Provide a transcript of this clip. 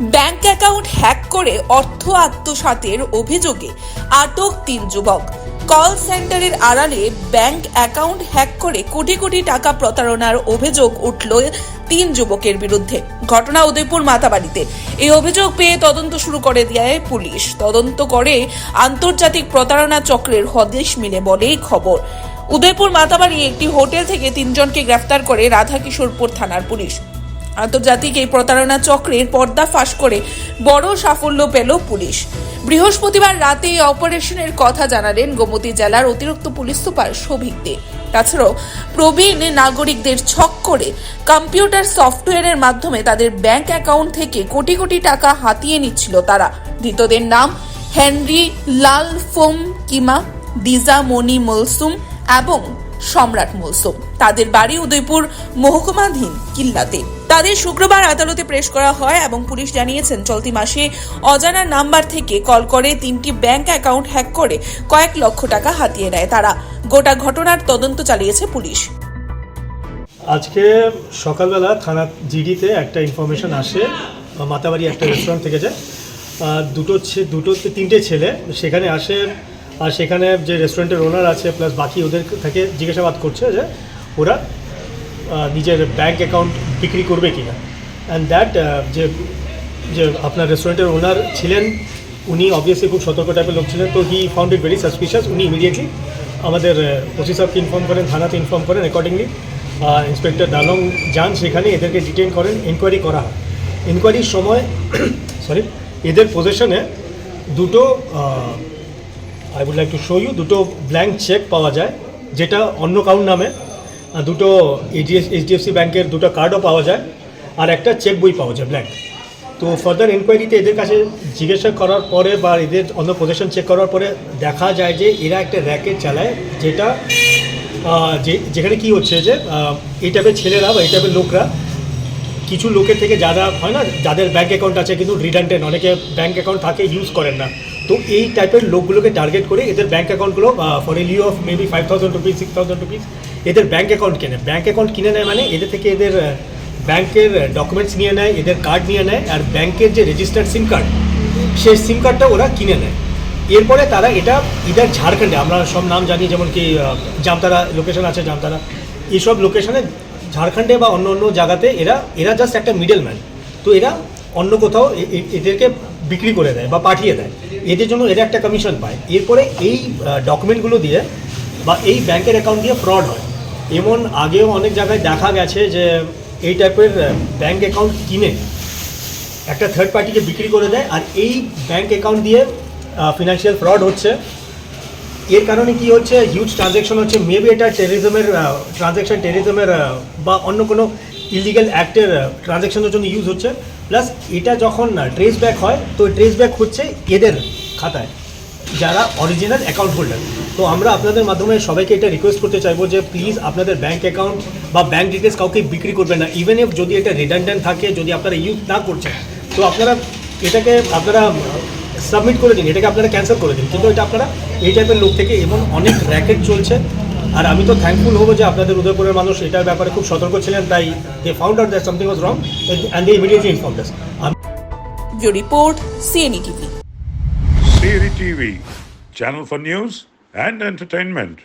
Bank account hack করে অর্থ আত্মসাতের অভিযোগে আটক তিন যুবক। কল সেন্টারের আড়ালে ব্যাংক অ্যাকাউন্ট হ্যাক করে কোটি কোটি টাকা প্রতারণার অভিযোগ উঠল তিন যুবকের বিরুদ্ধে। ঘটনা উদয়পুর মাতাবাড়িতে। এই অভিযোগ পেয়ে তদন্ত শুরু করে দেয় পুলিশ। তদন্ত করে আন্তর্জাতিক প্রতারণা চক্রের হদেশ মিলে বলেই খবর। উদয়পুর মাতাবাড়ি একটি হোটেল থেকে তিনজনকে গ্রেফতার করে রাধাকিশোরপুর থানার পুলিশ। আন্তর্জাতিক এই প্রতারণা চক্রের পর্দা ফাঁস করে বড় সাফল্য পেল পুলিশ। বৃহস্পতিবার রাতে এই অপারেশনের কথা জানালেন গোমতী জেলার অতিরিক্ত পুলিশ সুপার শোভিক দে। তাছাড়াও প্রবীণ নাগরিকদের ছক করে কম্পিউটার সফটওয়্যারের মাধ্যমে তাদের ব্যাংক অ্যাকাউন্ট থেকে কোটি কোটি টাকা হাতিয়ে নিচ্ছিল তারা। ধৃতদের নাম হেনরি লাল ফোম কিমা, দিজা মনি মলসুম এবং সম্রাট মলসুম তাদের বাড়ি উদয়পুর মহকুমাধীন কিল্লাতে। তাদের শুক্রবার আদালতে প্রেস করা হয় এবং পুলিশ জানিয়েছেন, চলতি মাসে অজানা নাম্বার থেকে কল করে তিনটি ব্যাংক অ্যাকাউন্ট হ্যাক করে কয়েক লক্ষ টাকা হাতিয়ে নেয় তারা। গোটা ঘটনার তদন্ত চালিয়েছে পুলিশ। আজকে সকালবেলা থানা জিডিতে একটা ইনফরমেশন আসে, মাতাবাড়ি একটা রেস্টুরেন্ট থেকে যায়। দুটো দুটো তিনটে ছেলে, সেখানে আসে আর সেখানে যে রেস্টুরেন্টের ওনার আছে প্লাস বাকি ওদের থেকে জিজ্ঞাসাবাদ করছে যে ওরা নিজের ব্যাংক অ্যাকাউন্ট বিক্রি করবে কি না অ্যান্ড দ্যাট যে যে আপনার রেস্টুরেন্টের ওনার ছিলেন, উনি অবভিয়াসলি খুব সতর্ক টাইপের লোক ছিলেন, তো he found it very suspicious উনি ইমিডিয়েটলি আমাদের ওসি সাহেবকে ইনফর্ম করেন, থানাতে ইনফর্ম করেন অ্যাকর্ডিংলি ইন্সপেক্টর দালং যান, সেখানে এদেরকে ডিটেন করেন এনকোয়ারি করা হয়। এনকোয়ারির সময় সরি এদের পজিশনে দুটো I would like to show you দুটো ব্ল্যাঙ্ক চেক পাওয়া যায়, যেটা অন্য কাউর নামে দুটো এইচডিএফ এইচডিএফসি ব্যাংকের দুটো কার্ডও পাওয়া যায়, আর একটা চেক বই পাওয়া যায় ব্ল্যাঙ্ক তো ফার্দার এনকোয়ারিতে এদের কাছে জিজ্ঞাসা করার পরে বা এদের অন্য পজিশন চেক করার পরে দেখা যায় যে এরা একটা র্যাকেট চালায়, যেটা যে, যেখানে কি হচ্ছে যে এই টাইপের ছেলেরা বা এই টাইপের লোকরা, কিছু লোকের থেকে যারা হয় না, যাদের ব্যাঙ্ক অ্যাকাউন্ট আছে কিন্তু রিডান্টেন অনেকে ব্যাঙ্ক অ্যাকাউন্ট থাকে ইউজ করেন না। তো এই টাইপের লোকগুলোকে টার্গেট করে এদের bank অ্যাকাউন্টগুলো for a lieu of maybe five thousand rupees six thousand rupees এদের ব্যাঙ্ক অ্যাকাউন্ট কেনে। ব্যাঙ্ক অ্যাকাউন্ট কিনে নেয় মানে এদের থেকে এদের ব্যাংকের ডকুমেন্টস নিয়ে নেয়, এদের কার্ড নিয়ে নেয়, আর ব্যাংকের যে রেজিস্টার্ড সিম কার্ড সেই সিম কার্ডটা ওরা কিনে নেয়। এরপরে তারা এটা ইদার ঝাড়খণ্ডে, আমরা সব নাম জানি, যেমন কি জামতারা লোকেশন আছে, জামতারা। এইসব লোকেশনে ঝাড়খণ্ডে বা অন্য অন্য জায়গাতে এরা এরা জাস্ট একটা মিডল ম্যান তো এরা অন্য কোথাও এদেরকে বিক্রি করে দেয় বা পাঠিয়ে দেয়। এদের জন্য এরা একটা কমিশন পায়। এরপরে এই ডকুমেন্টগুলো দিয়ে বা এই ব্যাংকের অ্যাকাউন্ট দিয়ে ফ্রড হয়। এমন আগেও অনেক জায়গায় দেখা গেছে যে এই টাইপের ব্যাংক অ্যাকাউন্ট কিনে একটা থার্ড পার্টিকে বিক্রি করে দেয় আর এই ব্যাংক অ্যাকাউন্ট দিয়ে ফিনান্সিয়াল ফ্রড হচ্ছে। এর কারণে কি হচ্ছে? হিউজ ট্রানজ্যাকশন হচ্ছে। মেবি এটা টেরিজমের ট্রানজ্যাকশন টেরিজমের বা অন্য কোনো ইলিগাল অ্যাক্টের ট্রানজ্যাকশনের জন্য ইউজ হচ্ছে। প্লাস এটা যখন ট্রেস ব্যাক হয়, তো ট্রেস ব্যাক হচ্ছে এদের খাতায়, যারা অরিজিনাল অ্যাকাউন্ট হোল্ডার তো আমরা আপনাদের মাধ্যমে সবাইকে এটা রিকোয়েস্ট করতে চাইব যে প্লিজ আপনাদের ব্যাঙ্ক অ্যাকাউন্ট বা ব্যাঙ্ক ডিটেলস কাউকে বিক্রি করবেন না। ইভেন ইফ যদি এটা রিডান্ডেন্ট থাকে, যদি আপনারা ইউজ না করছেন, তো আপনারা এটাকে, আপনারা সাবমিট করে দিন, এটাকে আপনারা ক্যান্সেল করে দিন। কিন্তু এটা আপনারা এই টাইপের লোক থেকে এমন অনেক র্যাকেট চলছে। আর আমি তো থ্যাঙ্কফুল হব যে আপনাদের উদয়পুরের মানুষ এটার ব্যাপারে খুব সতর্ক ছিলেন তাই they found out that something was wrong and they immediately inform this bureau report CNE TV CNE TV channel for news and entertainment.